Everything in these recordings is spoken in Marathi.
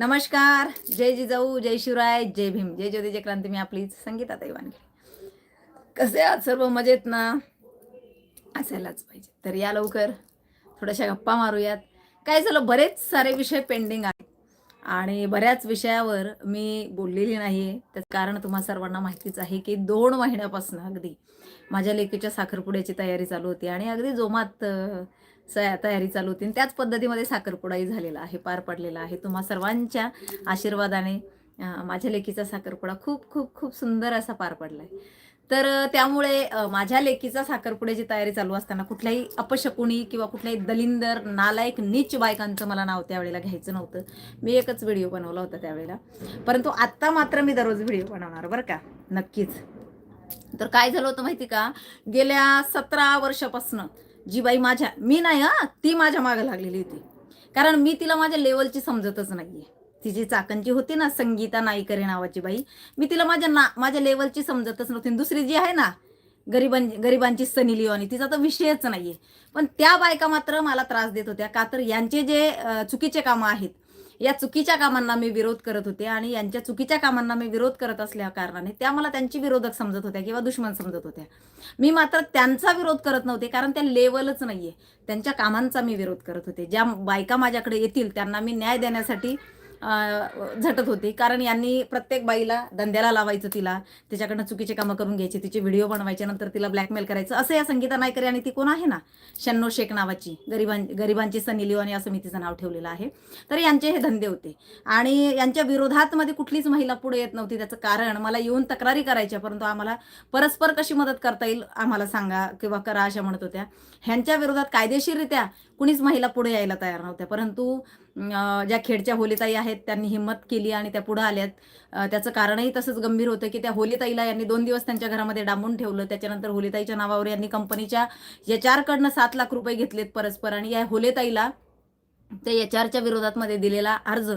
नमस्कार जय जिजाऊ जय शिवराय जय भीम जय ज्योती जय क्रांती मी आपली संगीता वानखेडे. कसे आहात सर्व? मजेत ना? असायलाच पाहिजे. तर या लवकर थोड्याशा गप्पा मारूयात. काय झालं? बरेच सारे विषय पेंडिंग आहेत. आणि बऱ्याच विषयावर मी बोललेली नाही आहे त्याचं कारण तुम्हा सर्वांना माहितीच आहे की दोन महिन्यापासून अगदी माझ्या लेकीच्या साखरपुड्याची तयारी चालू होती. आणि अगदी जोमात तयारी चालू होती. आणि त्याच पद्धतीमध्ये साखरपुडाही झालेला आहे पार पडलेला आहे. तुम्हा सर्वांच्या आशीर्वादाने माझ्या लेकीचा साखरपुडा खूप खूप खूप सुंदर असा पार पडला आहे तर त्यामुळे माझ्या लेकीचा साखरपुड्याची तयारी चालू असताना कुठल्याही अपशकुनी किंवा कुठल्याही दलिंदर नालायक नीच बायकांचं मला नाव त्यावेळेला घ्यायचं नव्हतं. मी एकच व्हिडिओ बनवला होता त्यावेळेला. परंतु आत्ता मात्र मी दररोज व्हिडिओ बनवणार बरं का? नक्कीच. तर काय झालं होतं माहिती का? गेल्या सतरा वर्षापासून जी बाई माझ्या मी नाही हा ती माझ्या मागे लागलेली होती. कारण मी तिला माझ्या लेवलची समजतच नाहीये. तिची चाकणची होती ना संगीता नाईकरे नावाची बाई. मी तिला माझ्या ना माझ्या लेवलची समजतच नव्हती. दुसरी जी आहे ना गरिबां गरिबांची सनी लिओनी तिचा तर विषयच नाहीये. पण त्या बायका मात्र मला त्रास देत होत्या. का तर यांचे जे चुकीचे कामं आहेत या चुकीच्या कामांना मी विरोध करत होते आणि यांच्या चुकीच्या कामांना मी विरोध करत असल्या कारणाने त्या मला त्यांची विरोधक समजत होत्या किंवा दुश्मन समजत होत्या. मी मात्र त्यांचा विरोध करत नव्हते कारण त्या लेवलच नाहीये. त्यांच्या कामांचा मी विरोध करत होते. ज्या बायका माझ्याकडे येतील त्यांना मी न्याय देण्यासाठी झटत होती. कारण यांनी प्रत्येक बाईला धंद्याला लावायचं तिला तिच्याकडनं चुकीचे कामं करून घ्यायचे तिचे व्हिडिओ बनवायचे नंतर तिला ब्लॅकमेल करायचं. असं या संगीता नायकर आणि ती कोण आहे ना? शन्नो शेख नावाची गरिबां गरिबांची सनी लिओनी असं मी तिचं नाव ठेवलेलं आहे. तर यांचे हे धंदे होते. आणि यांच्या विरोधात मध्ये कुठलीच महिला पुढे येत नव्हती. त्याचं कारण मला येऊन तक्रारी करायच्या परंतु आम्हाला परस्पर कशी मदत करता येईल आम्हाला सांगा किंवा करा अशा म्हणत होत्या. ह्यांच्या विरोधात कायदेशीररित्या कुणीच महिला पुढे यायला तयार नव्हत्या. परंतु ज्या खेडच्या होलीताई आहेत त्यांनी हिंमत केली आणि त्या पुढे आल्यात. त्याचं कारणही तसंच गंभीर होतं की त्या होलीताईला यांनी दोन दिवस त्यांच्या घरामध्ये डांबून ठेवलं. त्याच्यानंतर होलीताईच्या नावावर यांनी कंपनीच्या याच्याकडनं सात लाख रुपये घेतलेत परस्पर आणि या होलेताईला त्या एच आरच्या विरोधात मध्ये दिलेला अर्ज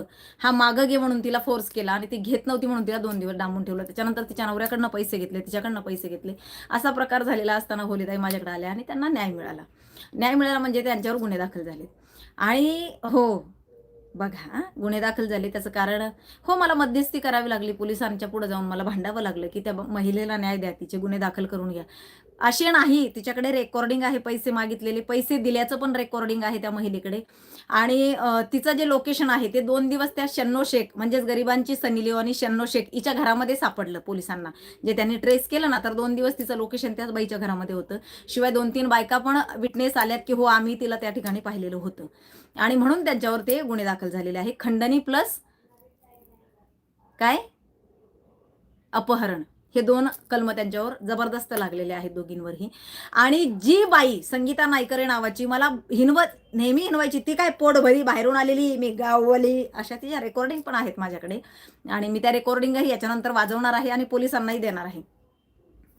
हा मागं घे म्हणून तिला फोर्स केला आणि ती घेत नव्हती म्हणून तिला दोन दिवस डांबून ठेवलं. त्याच्यानंतर तिच्या नवऱ्याकडनं पैसे घेतले तिच्याकडनं पैसे घेतले. असा प्रकार झालेला असताना होलीताई माझ्याकडे आल्या आणि त्यांना न्याय मिळाला. न्याय मिळाला म्हणजे त्यांच्यावर गुन्हे दाखल झाले आणि हो बघा हा, गुन्हे दाखल झाले त्याचं कारण हो मला मध्यस्थी करावी लागली पोलिसांच्या पुढे जाऊन मला भांडावं लागलं की त्या महिलेला न्याय द्या तिचे गुन्हे दाखल करून घ्या. असे नाही तिच्याकडे रेकॉर्डिंग आहे पैसे मागितलेले पैसे दिल्याचं पण रेकॉर्डिंग आहे त्या महिलेकडे. आणि तिचं जे लोकेशन आहे ते दोन दिवस त्या शन्नो शेख म्हणजेच गरिबांची सनी आणि शन्नो शेख हिच्या घरामध्ये सापडलं पोलिसांना. जे त्यांनी ट्रेस केलं ना तर दोन दिवस तिचं लोकेशन त्याच बाईच्या घरामध्ये होतं. शिवाय दोन तीन बायका पण विटनेस आल्यात की हो आम्ही तिला त्या ठिकाणी पाहिलेलं होतं. आणि म्हणून त्यांच्यावर ते गुन्हे दाखल झालेले आहे खंडणी प्लस काय? अपहरण. हे दोन कलम त्यांच्यावर जबरदस्त लागलेले आहेत दोघींवरही. आणि जी बाई संगीता नायकरे नावाची मला हिनवत नेहमी हिनवायची ती काय पोटभरी बाहेरून आलेली मी गाववाली अशा तिच्या रेकॉर्डिंग पण आहेत माझ्याकडे. आणि मी त्या रेकॉर्डिंगही याच्यानंतर वाजवणार आहे आणि पोलिसांनाही देणार आहे.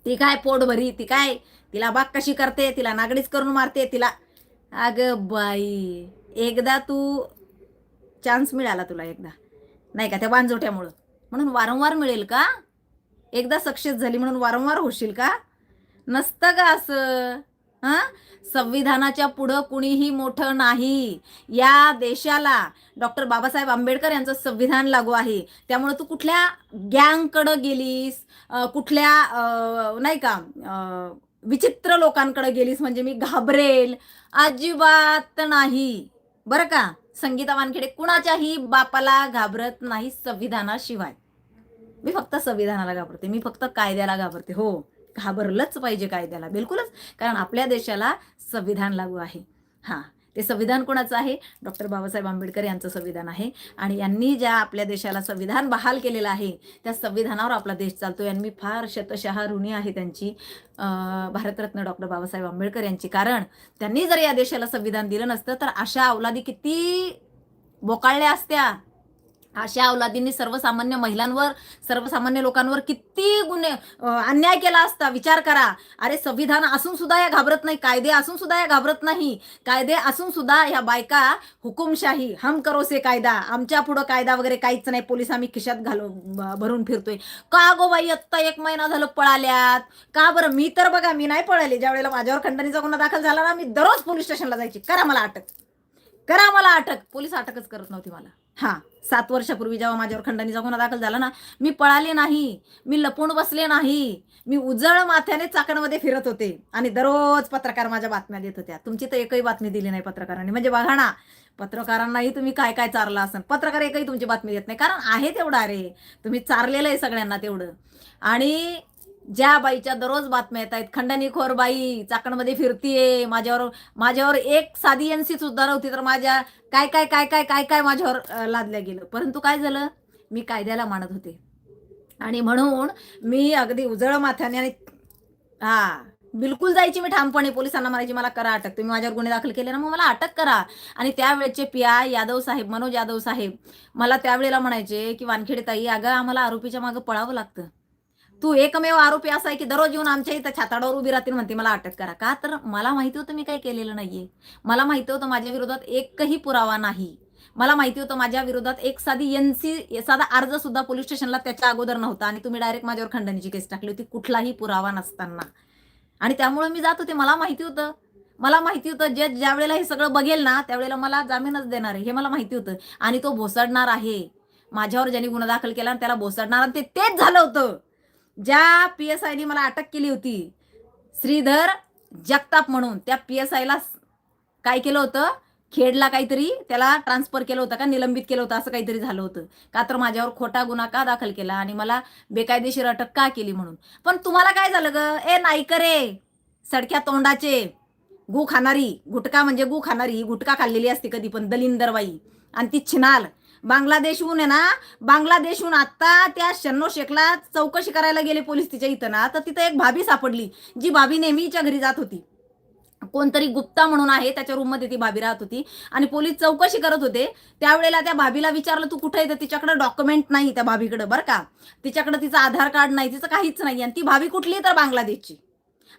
ती काय पोटभरी ती काय तिला बाग कशी करते तिला नागडीच करून मारते तिला अगं बाई. एकदा तू चान्स मिळाला तुला एकदा. नाही का? त्या वांजोट्यामुळं. म्हणून वारंवार मिळेल का? एकदा सक्सेस झाली म्हणून वारंवार होशील का? नसतं का असं. हां? संविधानाच्या पुढं कुणीही मोठं नाही. या देशाला डॉक्टर बाबासाहेब आंबेडकर यांचं संविधान लागू आहे. त्यामुळे तू कुठल्या गँगकडं गेलीस? कुठल्या नाही का? विचित्र लोकांकडे गेलीस? म्हणजे मी घाबरेल. अजिबात नाही. बरं का? संगीता वानखेडे कुणाच्याही बापाला घाबरत नाही संविधानाशिवाय. मी फक्त संविधानाला घाबरते. मी फक्त कायद्याला घाबरते. हो घाबरलंच पाहिजे कायद्याला. बिलकुलच. कारण आपल्या देशाला संविधान लागू आहे. हां. ते संविधान कोणाचं आहे? डॉक्टर बाबासाहेब आंबेडकर यांचं संविधान आहे. आणि यांनी ज्या आपल्या देशाला संविधान बहाल केलेलं आहे त्या संविधानावर आपला देश चालतो यांनी फार शतशः ऋणी आहे त्यांची भारतरत्न डॉक्टर बाबासाहेब आंबेडकर यांची. कारण त्यांनी जर या देशाला संविधान दिलं नसतं तर अशा अवलादी किती बोकाळल्या असत्या. अशा अवलादींनी सर्वसामान्य महिलांवर सर्वसामान्य लोकांवर किती गुन्हे अन्याय केला असता? विचार करा. अरे संविधान असून सुद्धा या घाबरत नाही. कायदे असून सुद्धा या घाबरत नाही. कायदे असून सुद्धा ह्या बायका हुकुमशाही हम करो से कायदा आमच्या पुढं कायदा वगैरे काहीच नाही. पोलीस आम्ही खिशात घालू भरून फिरतोय. का गो बाई आत्ता एक महिना झालं पळाल्यात? का बरं? मी तर बघा मी नाही पळाले. ज्या वेळेला माझ्यावर खंडणीचा गुन्हा दाखल झाला ना मी दररोज पोलीस स्टेशनला जायची. करा मला अटक. करा मला अटक. पोलीस अटकच करत नव्हती मला. हा. सात वर्षापूर्वी जेव्हा माझ्यावर खंडणीचा गुन्हा दाखल झाला ना मी पळाले नाही मी लपून बसले नाही मी उजळ माथ्याने चाकणमध्ये फिरत होते आणि दररोज पत्रकार माझ्या बातम्या देत होत्या. तुमची तर एकही बातमी दिली नाही पत्रकारांनी. म्हणजे बघा ना पत्रकारांनाही तुम्ही काय काय चारला असन? पत्रकार एकही तुमची बातमी देत नाही. कारण आहे तेवढं अरे तुम्ही चारलेलं आहे सगळ्यांना तेवढं. आणि ज्या बाईच्या दररोज बातम्या येत आहेत खंडणीखोर बाई चाकणमध्ये फिरतीये माझ्यावर माझ्यावर एक साधी एनसी सुद्धा नव्हती तर माझ्या काय काय काय काय काय काय माझ्यावर लादल्या गेलं. परंतु काय झालं? मी कायद्याला मानत होते. आणि म्हणून मी अगदी उजळ माथ्याने आणि हा बिलकुल जायची मी ठामपणे. पोलिसांना म्हणायची मला करा अटक. तुम्ही माझ्यावर गुन्हे दाखल केले ना मग मला अटक करा. आणि त्यावेळेचे पी आय यादव साहेब मनोज यादव साहेब मला त्यावेळेला म्हणायचे की वानखेडे ताई अगं आम्हाला आरोपीच्या मागं पळावं लागतं. तू एकमेव आरोपी असा आहे की दररोज येऊन आमच्या इथं छाताडावर उभी राहतील म्हणते मला अटक करा. का? तर मला माहिती होतं मी काही केलेलं नाहीये. मला माहिती होतं माझ्या विरोधात एकही पुरावा नाही. मला माहिती होतं माझ्या विरोधात एक साधी एनसी साधा अर्ज सुद्धा पोलीस स्टेशनला त्याच्या अगोदर नव्हता आणि तुम्ही डायरेक्ट माझ्यावर खंडणीची केस टाकली होती कुठलाही पुरावा नसताना. आणि त्यामुळे मी जात होते. मला माहिती होतं. मला माहिती होतं जे ज्या वेळेला हे सगळं बघेल ना त्यावेळेला मला जामीनच देणार आहे हे मला माहिती होतं. आणि तो भोसडणार आहे. माझ्यावर ज्यांनी गुन्हा दाखल केला आणि त्याला भोसडणार आणि ते तेच झालं होतं. ज्या पी एस आयने मला अटक केली होती श्रीधर जगताप म्हणून त्या पी एस आयला काय केलं होतं? खेडला काहीतरी त्याला ट्रान्सफर केलं होतं का? निलंबित केलं होतं असं काहीतरी झालं होतं. का तर माझ्यावर खोटा गुन्हा का दाखल केला आणि मला बेकायदेशीर अटक का केली म्हणून? पण तुम्हाला काय झालं ग? ए नायकरे सडक्या तोंडाचे गु खाणारी गुटखा म्हणजे गु खाणारी गुटका गुटखा खाल्लेली असते कधी पण दलिंदरबाई. आणि ती छिनाल बांगलादेशहून आहे ना बांगलादेशहून आता त्या शन्नो शेखला चौकशी करायला गेले पोलीस तिच्या इथं ना तर तिथं एक भाभी सापडली जी भाभी नेहमीच्या घरी जात होती. कोणतरी गुप्ता म्हणून आहे त्याच्या रूममध्ये ती भाभी राहत होती. आणि पोलीस चौकशी करत होते. त्यावेळेला त्या भाभीला विचारलं तू कुठे तर तिच्याकडे डॉक्युमेंट नाही त्या भाभीकडे बरं का. तिच्याकडे तिचं आधार कार्ड नाही तिचं काहीच नाही. आणि ती भाभी कुठली तर बांगलादेशची.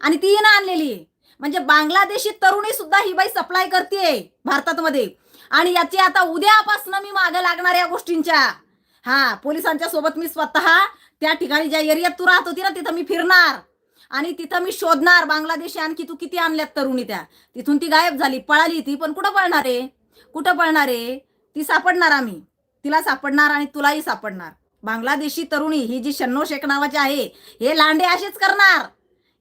आणि ती ना आणलेली आहे. म्हणजे बांगलादेशी तरुणी सुद्धा ही बाई सप्लाय करते भारतात मध्ये आणि याची आता उद्यापासून मी मागे लागणार या गोष्टींच्या. हा पोलिसांच्या सोबत मी स्वतः त्या ठिकाणी ज्या एरियात तू राहत होती ना तिथं मी फिरणार. आणि तिथं मी शोधणार. बांगलादेशी आणखी तू किती आणल्यात तरुणी त्या? तिथून ती गायब झाली पळाली ती. पण कुठं पळणार आहे? कुठं पळणार आहे? ती सापडणार आम्ही. तिला सापडणार आणि तुलाही सापडणार. बांगलादेशी तरुणी ही जी शन्नो शेख नावाची आहे हे लांडे असेच करणार.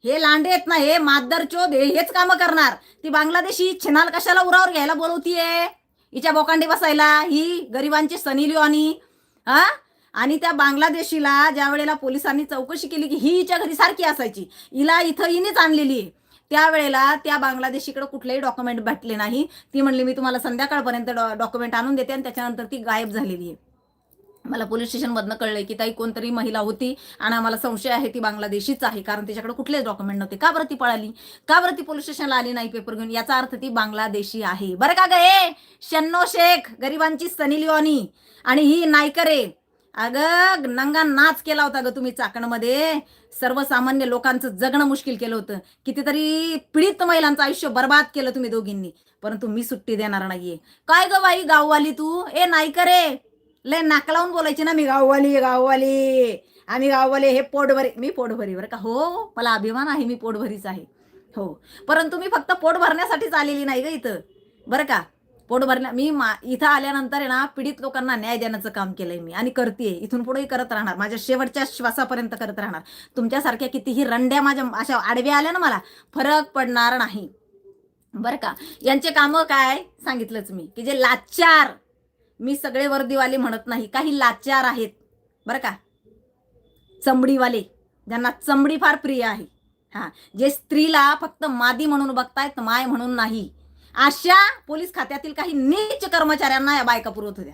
हे लांडे आहेत ना हे मादर चोद हेच कामं करणार. ती बांगलादेशी छिनाल कशाला उरावर घ्यायला बोलवतीये? हिच्या बोकांडे बसायला ही गरिबांची सनी लिओनी हा? आणि त्या बांगलादेशीला ज्या वेळेला पोलिसांनी चौकशी केली की ही हिच्या घरी सारखी असायची हिला इथं हिनेच आणलेली आहे. त्यावेळेला त्या बांगलादेशीकडे कुठलेही डॉक्युमेंट भेटले नाही. ती म्हणली मी तुम्हाला संध्याकाळपर्यंत डॉक्युमेंट आणून देते आणि त्याच्यानंतर ती गायब झालेली आहे. मला पोलीस स्टेशनमधनं कळलंय की ताई कोणतरी महिला होती आणि आम्हाला संशय आहे ती बांगलादेशीच आहे कारण तिच्याकडे कुठलेच डॉक्युमेंट नव्हते. का बरं ती पळाली? का बरं ती पोलीस स्टेशनला आली नाही पेपर घेऊन? याचा अर्थ ती बांगलादेशी आहे. बरं का ग हे? शन्नो शेख गरिबांची सनी लिओनी आणि ही नायकरे अगं नंगा नाच केला होता ग तुम्ही चाकणमध्ये. सर्वसामान्य लोकांचं जगणं मुश्किल केलं होतं. कितीतरी पीडित महिलांचं आयुष्य बर्बाद केलं तुम्ही दोघींनी. परंतु मी सुट्टी देणार नाहीये. काय ग बाई गाववाली तू? ए नायकरे लय नाक लावून बोलायची ना मी गाववाली गाववाली. आम्ही गाववाले हे पोटभरी मी पोटभरी का? हो मला अभिमान आहे मी पोटभरीच आहे. हो. परंतु मी फक्त पोट भरण्यासाठीच आलेली नाही ग इथं. बरं का? पोट भरण्या मी मा इथं आल्यानंतर आहे ना पीडित लोकांना न्याय देण्याचं काम केलंय मी आणि करते इथून पुढेही करत राहणार. माझ्या शेवटच्या श्वासापर्यंत करत राहणार. तुमच्यासारख्या कितीही रंड्या माझ्या अशा आडव्या आल्या ना मला फरक पडणार नाही. बरं का? यांचे कामं काय? सांगितलंच मी की जे लाचार मी सगळे वर्दीवाले म्हणत नाही. काही लाचार आहेत. बरं का? चमडीवाले ज्यांना चमडी फार प्रिय आहे. हा. जे स्त्रीला फक्त मादी म्हणून बघतायत माय म्हणून नाही. अशा पोलीस खात्यातील काही नीच कर्मचाऱ्यांना या बायका पुरवत होत्या.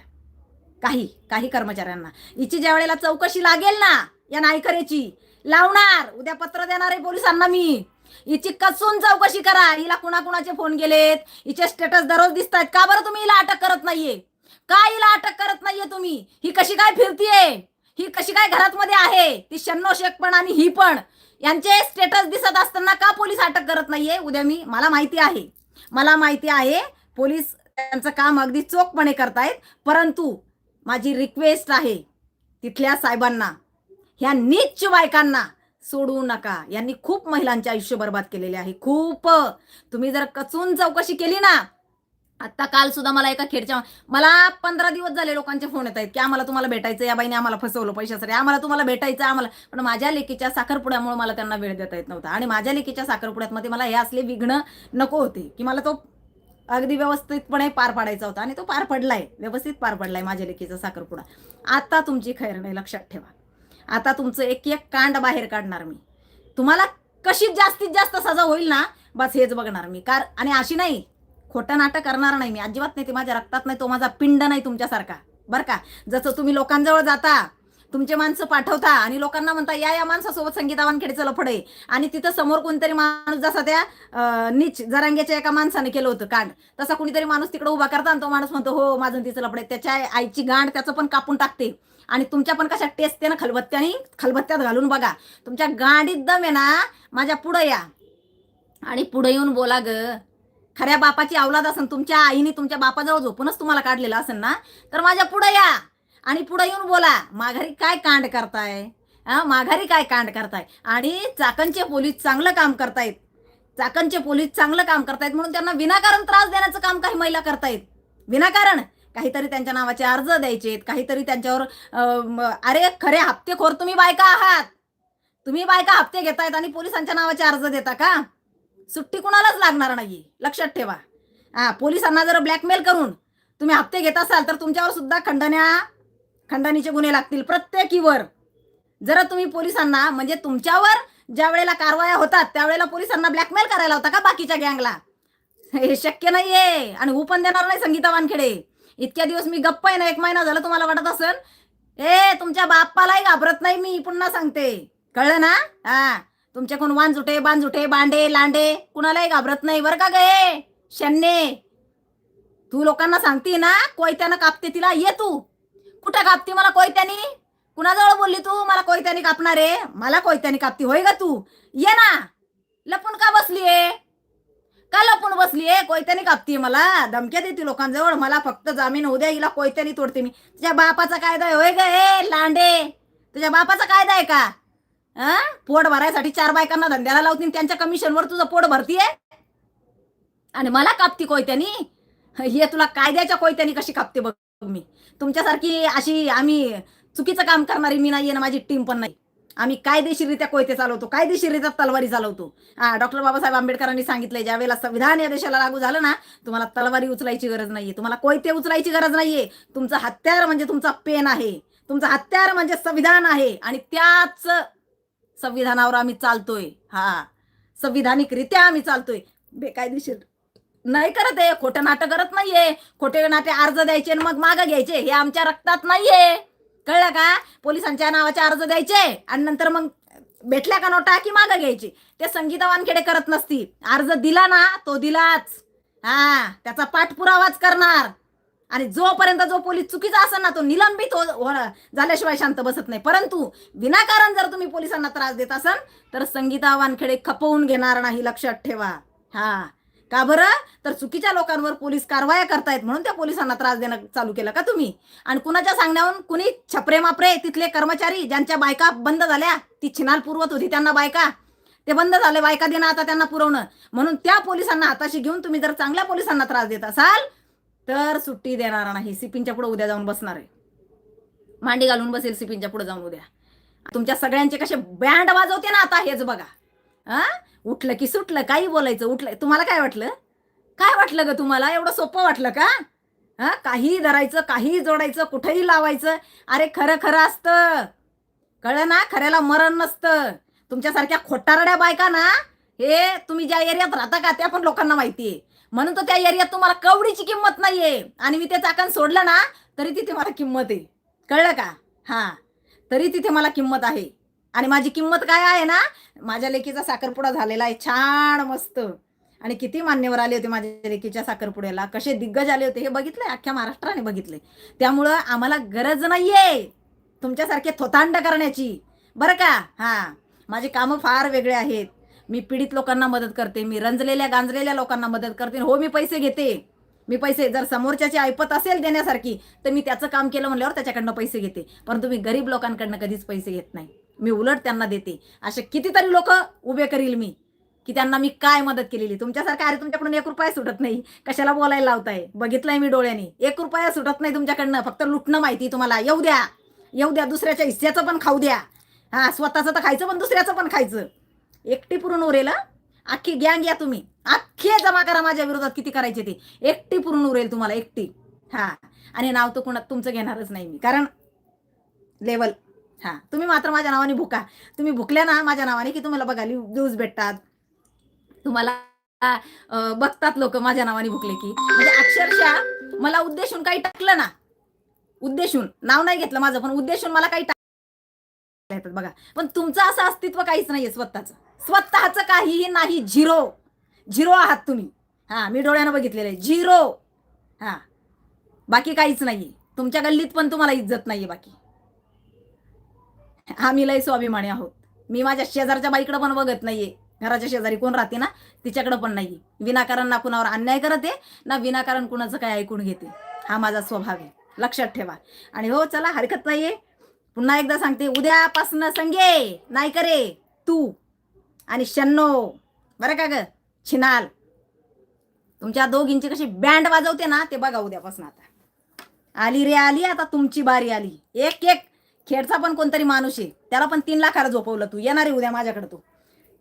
काही काही कर्मचाऱ्यांना. हिची ज्या वेळेला चौकशी लागेल ना या नायकरेची लावणार. उद्या पत्र देणार आहे पोलिसांना मी. हिची कसून चौकशी करा. हिला कुणाकुणाचे फोन गेलेत. हिचे स्टेटस दररोज दिसतायत. का बरं तुम्ही हिला अटक करत नाहीये? का हिला अटक करत नाहीये तुम्ही. ही कशी काय फिरतीये? ही कशी काय घरात मध्ये आहे? ती शन्नो शेख पण आणि ही पण. यांचे स्टेटस दिसत असताना का पोलीस अटक करत नाहीये? उद्या मी मला माहिती आहे. मला माहिती आहे पोलीस त्यांचं काम अगदी चोखपणे करतायत. परंतु माझी रिक्वेस्ट आहे तिथल्या साहेबांना ह्या नीच बायकांना सोडू नका. यांनी खूप महिलांचे आयुष्य बर्बाद केलेले आहे. खूप. तुम्ही जर कचून चौकशी केली ना आता काल सुद्धा मला एका खेडच्या मला पंधरा दिवस झाले लोकांचे फोन येत आहेत की आम्हाला तुम्हाला भेटायचं या बाईने आम्हाला फसवलं पैशासाठी. आम्हाला तुम्हाला भेटायचं आम्हाला. पण माझ्या लेकीच्या साखरपुड्यामुळे मला त्यांना वेळ देता येत नव्हता. आणि माझ्या लेकीच्या साखरपुड्यात मध्ये मला हे असले विघ्न नको होते की मला तो अगदी व्यवस्थितपणे पार पाडायचा होता आणि तो पार पडलाय. व्यवस्थित पार पडलाय माझ्या लेकीचा साखरपुडा. आता तुमची खैर नाही लक्षात ठेवा. आता तुमचं एक एक कांड बाहेर काढणार मी. तुम्हाला कशी जास्तीत जास्त सजा होईल ना बस हेच बघणार मी. कार आणि अशी नाही खोटं नाटक करणार नाही मी. अजिबात नाही ते माझ्या रक्तात नाही तो माझा पिंड नाही तुमच्यासारखा. बरं का? जसं तुम्ही लोकांजवळ जाता तुमचे माणसं पाठवता आणि लोकांना म्हणता या या माणसासोबत संगीता वानखेडेचं आहे आणि तिथं समोर कोणतरी माणूस जसा त्या नीच जरांग्याच्या एका माणसाने केलं होतं कांड. तसा कुणीतरी माणूस तिकडे उभा करता आणि तो माणूस म्हणतो हो माझं तिचं तिचं लफडे त्याच्या आईची गांड त्याचं पण कापून टाकते. आणि तुमच्या पण कशा टेस्ट ना खलबत्त्याने खलबत्त्यात घालून बघा. तुमच्या गाडीत दम आहे ना माझ्या पुढं या. आणि पुढे येऊन बोला ग. खऱ्या बापाची औलाद असेल तुमच्या आईने तुमच्या बापाजवळ झोपूनच तुम्हाला काढलेलं असेल ना तर माझ्या पुढे या आणि पुढे येऊन बोला माघारी काय कांड करताय? माघारी काय कांड करताय? आणि चाकणचे पोलीस चांगलं काम करतायत. चाकणचे पोलीस चांगलं काम करतायत म्हणून त्यांना विनाकारण त्रास देण्याचं काम काही महिला करतायत. विनाकारण. काहीतरी त्यांच्या नावाचे अर्ज द्यायचे काहीतरी त्यांच्यावर अरे खरे हप्तेखोर तुम्ही बायका आहात. तुम्ही बायका हप्ते घेतायत आणि पोलिसांच्या नावाचे अर्ज देता का? सुट्टी कुणालाच लागणार नाही लक्षात ठेवा. हा पोलिसांना जर ब्लॅकमेल करून तुम्ही हप्ते घेत असाल तर तुमच्यावर सुद्धा खंडण्या खंडणीचे गुन्हे लागतील प्रत्येकीवर. जर तुम्ही पोलिसांना म्हणजे तुमच्यावर ज्या वेळेला कारवाया होतात त्यावेळेला पोलिसांना ब्लॅकमेल करायला होता का बाकीच्या गँगला? हे शक्य नाहीये. आणि उपन पण देणार नाही संगीता वानखेडे. इतक्या दिवस मी गप्प आहे ना एक महिना झाला तुम्हाला वाटत असेल ए तुमच्या बाप्पालाही घाबरत नाही मी पुन्हा सांगते. कळलं ना? हा. तुमच्याकडून वांजुटे बांजुटे बांडे लांडे. कुणालाही घाबरत नाही बरं का गे शन्ने तू लोकांना सांगते ना कोयत्यानं कापते तिला. ये तू. कुठं कापते मला कोयत्यानी? कुणाजवळ बोलली तू? मला कोयत्यानी कापणार आहे. मला कोयत्यानी कापती. होय ग तू. ये ना. लपून का बसलीये का लपून बसलीये कोयत्यानी कापती मला. धमक्या देते लोकांजवळ. मला फक्त जामीन होऊ द्या. हिला कोयत्यानी तोडते मी. तुझ्या बापाचा कायदा आहे. होय ग हे? लांडे. तुझ्या बापाचा कायदा आहे का? हा? पोट भरायसाठी चार बायकांना धंद्याला लावतील त्यांच्या कमिशनवर तुझं पोट भरतीये? आणि मला कापती कोयत्यानी? हे तुला कायद्याच्या कोयत्यानी कशी कापते बघ मी? तुमच्यासारखी अशी आम्ही चुकीचं काम करणारी मी नाहीये ना माझी टीम पण नाही. आम्ही कायदेशीररित्या कोयते चालवतो कायदेशीररित्या तलवारी चालवतो. हा डॉक्टर बाबासाहेब आंबेडकरांनी सांगितलंय ज्या वेळेला संविधान या देशाला लागू झालं ना तुम्हाला तलवारी उचलायची गरज नाहीये. तुम्हाला कोयते उचलायची गरज नाहीये. तुमचं हत्यार म्हणजे तुमचा पेन आहे. तुमचं हत्यार म्हणजे संविधान आहे. आणि त्याच संविधानावर आम्ही चालतोय. हा. संविधानिकरित्या आम्ही चालतोय. बेकायदेशीर. नाही करत आहे. खोटं नाटक करत नाहीये. खोटे नाटे अर्ज द्यायचे आणि मग मागं घ्यायचे. हे आमच्या रक्तात नाहीये. कळलं का? पोलिसांच्या नावाचे अर्ज द्यायचे आणि नंतर मग भेटल्या का नोटा की मागं घ्यायचे? ते संगीता वानखेडे करत नसती अर्ज दिला ना तो दिलाच. हा. त्याचा पाठपुरावाच करणार. आणि जोपर्यंत जो पोलीस चुकीचा असेल ना तो निलंबित हो-, हो झाल्याशिवाय शांत बसत नाही. परंतु विनाकारण जर तुम्ही पोलिसांना त्रास देत असाल तर संगीता वानखेडे खपवून घेणार नाही लक्षात ठेवा. हा. का बरं? तर चुकीच्या लोकांवर पोलीस कारवाया करतायत म्हणून त्या पोलिसांना त्रास देणं चालू केलं का तुम्ही? आणि कुणाच्या सांगण्यावरून? कुणी? छपरे मापरे तिथले कर्मचारी ज्यांच्या बायका बंद झाल्या ती छिनाल पुरवत होती त्यांना बायका. ते बंद झाले बायका देणं आता त्यांना पुरवणं. म्हणून त्या पोलिसांना हाताशी घेऊन तुम्ही जर चांगल्या पोलिसांना त्रास देत असाल तर सुट्टी देणार नाही. सिपिनच्या पुढे उद्या जाऊन बसणार आहे. मांडी घालून बसेल सिपिनच्या पुढे जाऊन उद्या. तुमच्या सगळ्यांचे कसे बँड वाजवते ना आता हेच बघा. हा? उठलं की सुटलं काही बोलायचं उठलं. तुम्हाला काय वाटलं? काय वाटलं ग तुम्हाला? एवढं सोपं वाटलं का? हा? काही धरायचं काही जोडायचं कुठेही लावायचं. अरे खरं खरं असतं. कळलं ना? खऱ्याला मरण नसतं. तुमच्यासारख्या खोटारड्या बायका ना हे तुम्ही ज्या एरियात राहता का त्या पण लोकांना माहिती आहे म्हणून तर त्या एरियात तुम्हाला कवडीची किंमत नाहीये. आणि मी ते चाकण सोडलं ना तरी तिथे मला किंमत आहे. कळलं का? हा. तरी तिथे मला किंमत आहे. आणि माझी किंमत काय आहे ना माझ्या लेकीचा साखरपुडा झालेला आहे. छान मस्त. आणि किती मान्यवर आले होते माझ्या लेकीच्या साखरपुड्याला. कसे दिग्गज आले होते. हे बघितलंय अख्ख्या महाराष्ट्राने बघितले त्यामुळं आम्हाला गरज नाहीये तुमच्यासारखे थोतांड करण्याची. बरं का? हा. माझे कामं फार वेगळे आहेत. मी पीडित लोकांना मदत करते मी रंजलेल्या गांजलेल्या लोकांना मदत करते हो मी पैसे घेते. मी पैसे जर समोरच्याची ऐपत असेल देण्यासारखी तर मी त्याचं काम केलं म्हणल्यावर त्याच्याकडनं पैसे घेते. परंतु मी गरीब लोकांकडनं कधीच पैसे घेत नाही. मी उलट त्यांना देते. असे कितीतरी लोक उभे करील मी की त्यांना मी काय मदत केलेली? तुमच्यासारखं अरे तुमच्याकडून एक रुपया सुटत नाही. कशाला बोलायला लावताय? बघितलंय मी डोळ्याने. एक रुपया सुटत नाही तुमच्याकडनं. फक्त लुटणं माहिती तुम्हाला. येऊ द्या. येऊ द्या दुसऱ्याच्या हिस्स्याचं पण खाऊ द्या. हा स्वतःचं तर खायचं पण दुसऱ्याचं पण खायचं. एकटी पुरून उरेल अख्खी गँग या तुम्ही. अख्खे जमा करा माझ्या विरोधात किती करायचे ते. एकटी पुरून उरेल तुम्हाला एकटी. हा. आणि नाव तर कुणा तुमचं घेणारच नाही मी. कारण लेवल हा. तुम्ही मात्र माझ्या नावाने भुका. तुम्ही भुकल्या ना माझ्या नावाने की तुम्हाला बघा व्ह्यूज भेटतात. तुम्हाला बघतात लोक माझ्या नावाने भुकले की. म्हणजे अक्षरशः मला उद्देशून काही टाकलं ना. उद्देशून. नाव नाही घेतलं माझं पण उद्देशून मला काही टाकलं बघा. पण तुमचं असं अस्तित्व काहीच नाहीये स्वतःचं. स्वतःचं काहीही नाही झिरो. झिरो आहात तुम्ही. हा मी डोळ्यानं बघितलेलं आहे. झिरो. हा. बाकी काहीच नाहीये. तुमच्या गल्लीत पण तुम्हाला इज्जत नाहीये बाकी. आम्ही लय स्वाभिमानी आहोत. मी माझ्या शेजारच्या बाईकडे पण बघत नाहीये. घराच्या शेजारी कोण राहते ना तिच्याकडे पण नाहीये. विनाकारण ना कुणावर अन्याय करते ना विनाकारण कुणाचं काय ऐकून घेते. हा माझा स्वभाव आहे. लक्षात ठेवा. आणि हो चला हरकत नाहीये. पुन्हा एकदा सांगते उद्यापासनं संगे. नाही करे तू. आणि शन्नो बरं का ग? छिनाल. तुमच्या दोघींची कशी बँड वाजवते ना ते बघा उद्यापासून आता. आली रे आली आता तुमची बारी आली. एक एक. खेडचा पण कोणतरी माणूस आहे. त्याला पण तीन लाखाला झोपवलं तू. येणार आहे उद्या माझ्याकडे तू.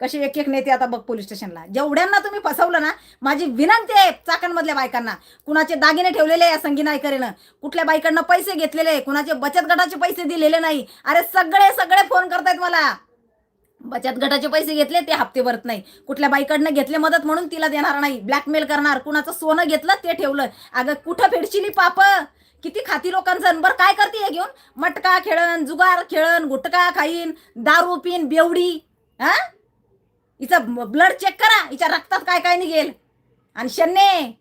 कसे एक एक नेते आता बघ पोलीस स्टेशनला. जेवढ्यांना तुम्ही फसवलं ना माझी विनंती आहे चाकणमधल्या बायकांना. कुणाचे दागिने ठेवलेले या संगी नायकरीनं? कुठल्या बायकांना पैसे घेतलेले कुणाचे बचत गटाचे पैसे दिलेले नाही? अरे सगळे सगळे फोन करतायत मला. बचत गटाचे पैसे घेतले ते हप्ते भरत नाही. कुठल्या बाईकडनं घेतले मदत म्हणून तिला देणार नाही. ब्लॅकमेल करणार. कुणाचं सोनं घेतलं ते ठेवलं. अगं कुठं फेडशिली पाप? किती खाती लोकांचं? बरं काय करते हे घेऊन? मटका खेळण जुगार खेळण गुटका खाईन दारू पिन बेवडी हा? हिचं ब्लड चेक करा. हिच्या रक्तात काय काय निघेल? आणि शन्ने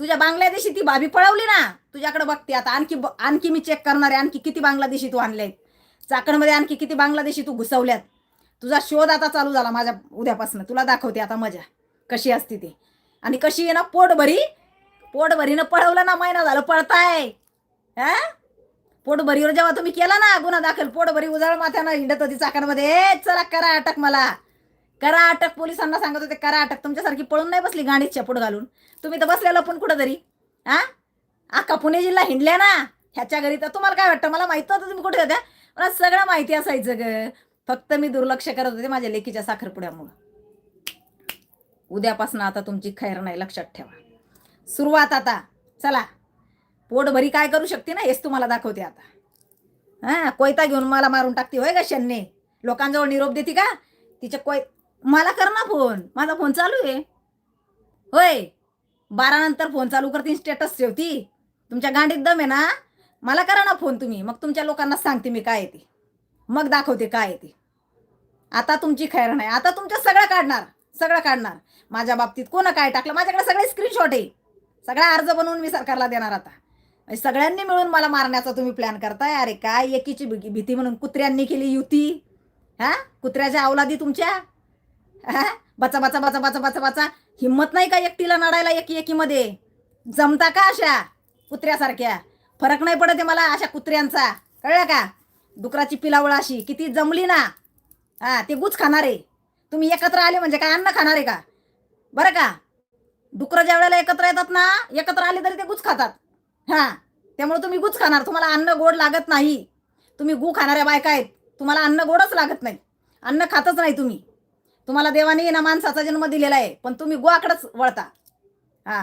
तुझ्या बांगलादेशी ती भाभी पळवली ना? तुझ्याकडे बघते आता. आणखी आणखी मी चेक करणार आहे. आणखी किती बांगलादेशी तू आणले चाकणमध्ये आणखी किती बांगलादेशी तू घुसवल्यात? तुझा शोध आता चालू झाला माझ्या उद्यापासून. तुला दाखवते आता मजा. कशी असते ती. आणि कशी आहे ना पोटभरी पोटभरीनं पळवलं ना महिना झालं पळताय. हा? पोटभरीवर जेव्हा तुम्ही केला ना गुन्हा दाखल पोटभरी उजाळ माथ्यानं हिंडत होती चाकांमध्ये चला करा अटक मला. करा अटक पोलिसांना सांगत होते करा अटक. तुमच्यासारखी पळून नाही बसली गाडीत चपूट घालून. तुम्ही तर बसलेला पण कुठं तरी हा? अख्खा पुणे जिल्हा हिंडल्या ना. ह्याच्या घरी तर तुम्हाला काय वाटतं? मला माहीत होतं तुम्ही कुठे होत्या. मला सगळं माहिती असायचं ग. फक्त मी दुर्लक्ष करत होते माझ्या लेकीच्या साखरपुड्यामुळं. उद्यापासून आता तुमची खैर नाही लक्षात ठेवा. सुरुवात आता. चला. पोटभरी काय करू शकते ना हेच तुम्हाला दाखवते आता. हा कोयता घेऊन मला मारून टाकते होय का शन्ने. लोकांजवळ निरोप देते का? तिच्या कोय मला कर ना फोन. माझा फोन चालू आहे. होय. बारा नंतर फोन चालू करते स्टेटस ठेवती. तुमच्या गांडीत दम आहे ना? मला करा ना फोन तुम्ही. मग तुमच्या लोकांना सांगते मी काय येते मग दाखवते काय ते. आता तुमची खैर नाही. आता तुमचं सगळं काढणार. सगळं काढणार. माझ्या बाबतीत कोण काय टाकलं? माझ्याकडे सगळे स्क्रीनशॉट आहे. सगळा अर्ज बनवून मी सरकारला देणार आता. सगळ्यांनी मिळून मला मारण्याचा तुम्ही प्लॅन करताय. अरे काय? एकीची भी- भीती म्हणून कुत्र्यांनी केली युती. हा? कुत्र्याच्या अवलादी तुमच्या? हा? बचा बचा बचा बचा बचा बचा. हिंमत नाही का एकटीला नडायला एकी एकीमध्ये? जमता का अशा कुत्र्यासारख्या? फरक नाही पडत आहे मला अशा कुत्र्यांचा. कळलं का? डुकराची पिलावळ अशी किती जमली ना. हा ते गुच खाणार आहे. तुम्ही एकत्र आले म्हणजे काय अन्न खाणार आहे का? बरं का? डुकरं ज्या वेळेला एकत्र येतात ना एकत्र आले तरी ते गुच खातात. हा त्यामुळे तुम्ही गुच खाणार. तुम्हाला अन्न गोड लागत नाही. तुम्ही गु खाणाऱ्या बायका आहेत. तुम्हाला अन्न गोडच लागत नाही. अन्न खातच नाही तुम्ही. तुम्हाला देवाने ना माणसाचा जन्म दिलेला आहे पण तुम्ही गोआकडेच वळता. हा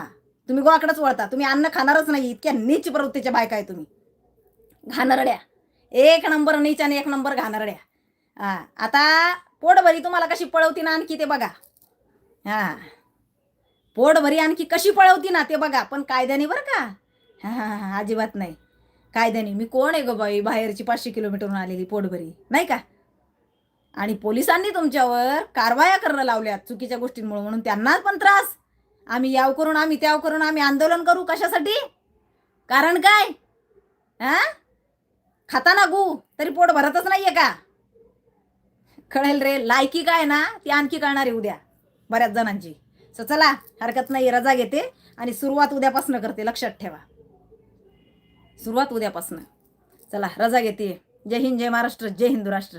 तुम्ही गोआकडेच वळता. तुम्ही अन्न खाणारच नाही. इतक्या नीच प्रवृत्तीच्या बायका आहे तुम्ही. घाणरड्या. एक नंबर नीच आणि एक नंबर घाणरड्या. हा आता पोटभरी तुम्हाला कशी पळवती ना आणखी ते बघा. हा पोटभरी आणखी कशी पळवती ना ते बघा पण कायद्याने बरं का. अजिबात नाही. कायद्याने. मी कोण आहे गो बाई? बाहेरची पाचशे किलोमीटरहून आलेली पोटभरी. नाही का? आणि पोलिसांनी तुमच्यावर कारवाया करणं लावल्या चुकीच्या गोष्टींमुळे म्हणून त्यांनाच पण त्रास. आम्ही याव करून आम्ही त्याव करून आम्ही आंदोलन करू कशासाठी? कारण काय? हा? खाताना गु तरी पोट भरतच नाहीये का? कळेल रे लायकी काय ना ती आणखी कळणार आहे उद्या बऱ्याच जणांची. सो चला हरकत नाही रजा घेते आणि सुरुवात उद्यापासून करते लक्षात ठेवा. सुरुवात उद्यापासून. चला रजा घेते. जय हिंद जय महाराष्ट्र जय हिंदू राष्ट्र.